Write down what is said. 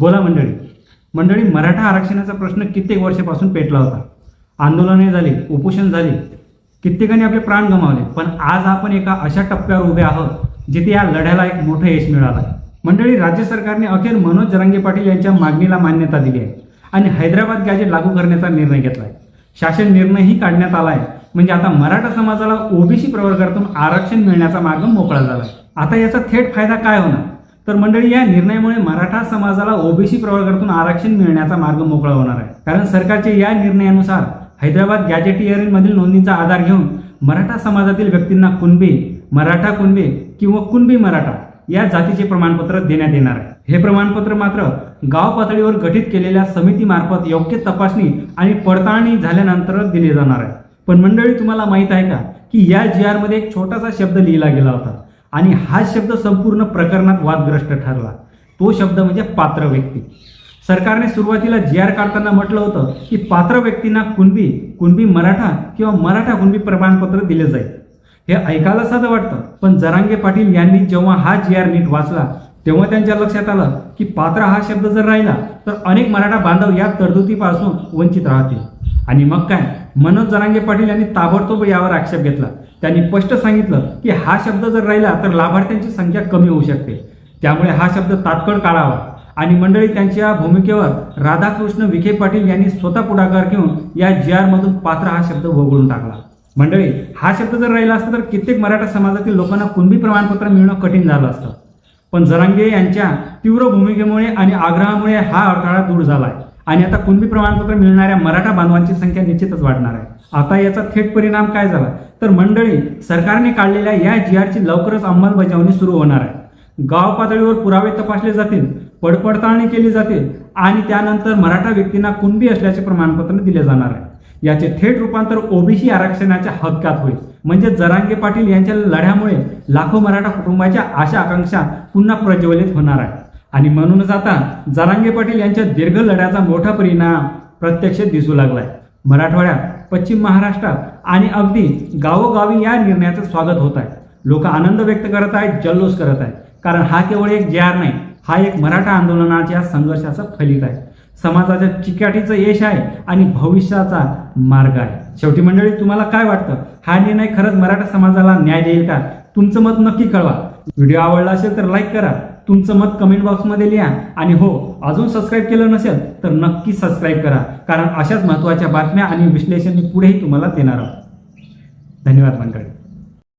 बोला मंडळी. मंडळी मराठा आरक्षणाचा प्रश्न कित्येक वर्षापासून पेटला होता. आंदोलने झाली उपोषण झाली. कित्येकांनी आपले प्राण गमावले. पण आज आपण एका अशा टप्प्यावर उभे आहोत जिथे या लढ्याला एक मोठं यश मिळालं आहे मंडळी राज्य सरकारने अखेर मनोज जरांगे पाटील यांच्या मागणीला मान्यता दिली आहे आणि हैदराबाद गॅजेट लागू करण्याचा निर्णय घेतला आहे शासन निर्णयही काढण्यात आला आहे म्हणजे आता मराठा समाजाला ओबीसी प्रवर्गातून आरक्षण मिळण्याचा मार्ग मोकळा झाला आहे आता याचा थेट फायदा काय होणार? तर मंडळी या निर्णयामुळे मराठा समाजाला ओबीसी प्रवर्गातून आरक्षण मिळण्याचा मार्ग मोकळा होणार आहे. कारण सरकारच्या या निर्णयानुसार हैदराबाद गॅजेटियरिंगमधील नोंदणीचा आधार घेऊन मराठा समाजातील व्यक्तींना कुणबी मराठा कुणबी किंवा कुणबी मराठा या जातीचे प्रमाणपत्र देण्यात येणार आहे. हे प्रमाणपत्र मात्र गाव पातळीवर गठीत केलेल्या समितीमार्फत योग्य तपासणी आणि पडताळणी झाल्यानंतरच दिले जाणार आहे. पण मंडळी तुम्हाला माहीत आहे का की या जी आरमध्ये एक छोटासा शब्द लिहिला गेला होता. आणि हा शब्द संपूर्ण प्रकरणात वादग्रस्त ठरला. तो शब्द म्हणजे पात्र व्यक्ती. सरकारने सुरुवातीला जी आर काढताना म्हटलं होतं की पात्र व्यक्तींना कुणबी कुणबी मराठा किंवा मराठा कुणबी प्रमाणपत्र दिले जाईल. हे ऐकायला साधं वाटतं पण जरांगे पाटील यांनी जेव्हा हा जी आर नीट वाचला तेव्हा त्यांच्या लक्षात आलं की पात्र हा शब्द जर राहिला तर अनेक मराठा बांधव या तरतुदीपासून वंचित राहतील. आणि मग काय? मनोज जरांगे पाटील यांनी ताबडतोब यावर आक्षेप घेतला. त्यांनी स्पष्ट सांगितलं की हा शब्द जर राहिला तर लाभार्थ्यांची संख्या कमी होऊ शकते. त्यामुळे हा शब्द तात्काळ काढावा. आणि मंडळी त्यांच्या भूमिकेवर राधाकृष्ण विखे पाटील यांनी स्वतः पुढाकार घेऊन या जी आर मधून पात्र हा शब्द वगळून टाकला. मंडळी हा शब्द जर राहिला असता तर कित्येक मराठा समाजातील लोकांना कुणबी प्रमाणपत्र मिळणं कठीण झालं असतं. पण जरांगे यांच्या तीव्र भूमिकेमुळे आणि आग्रहामुळे हा अडथळा दूर झालाय. आणि आता कुणबी प्रमाणपत्र मिळणाऱ्या मराठा बांधवांची संख्या निश्चितच वाढणार आहे. आता याचा थेट परिणाम काय झाला? तर मंडळी सरकारने काढलेल्या या जी आरची लवकरच अंमलबजावणी सुरू होणार आहे. गाव पातळीवर पुरावे तपासले जातील पडपडताळणी केली जाते आणि त्यानंतर मराठा व्यक्तींना कुणबी असल्याचे प्रमाणपत्र दिले जाणार आहे. याचे थेट रूपांतर ओबीसी आरक्षणाच्या हक्कात होईल. म्हणजे जरांगे पाटील यांच्या लढ्यामुळे लाखो मराठा कुटुंबाच्या आशा आकांक्षा पुन्हा प्रज्वलित होणार आहे. आणि म्हणूनच आता जरांगे पाटील यांच्या दीर्घ लढ्याचा मोठा परिणाम प्रत्यक्ष दिसू लागलाय. मराठवाड्यात पश्चिम महाराष्ट्रात आणि अगदी गावोगावी या निर्णयाचं स्वागत होत आहे. लोक आनंद व्यक्त करत आहेत जल्लोष करत आहेत. कारण हा केवळ एक जे नाही हा एक मराठा आंदोलनाच्या संघर्षाचा फलित आहे. समाजाच्या चिकाटीचं यश आहे आणि भविष्याचा मार्ग आहे. शेवटी मंडळी तुम्हाला काय वाटतं? हा निर्णय खरंच मराठा समाजाला न्याय देईल का? तुमचं मत नक्की कळवा. व्हिडिओ आवडला असेल तर लाईक करा. तुमचं मत कमेंट बॉक्समध्ये लिहा. आणि हो अजून सबस्क्राईब केलं नसेल तर नक्की सबस्क्राईब करा. कारण अशाच महत्त्वाच्या बातम्या आणि विश्लेषण मी पुढेही तुम्हाला देणार आहोत. धन्यवाद मंडळी.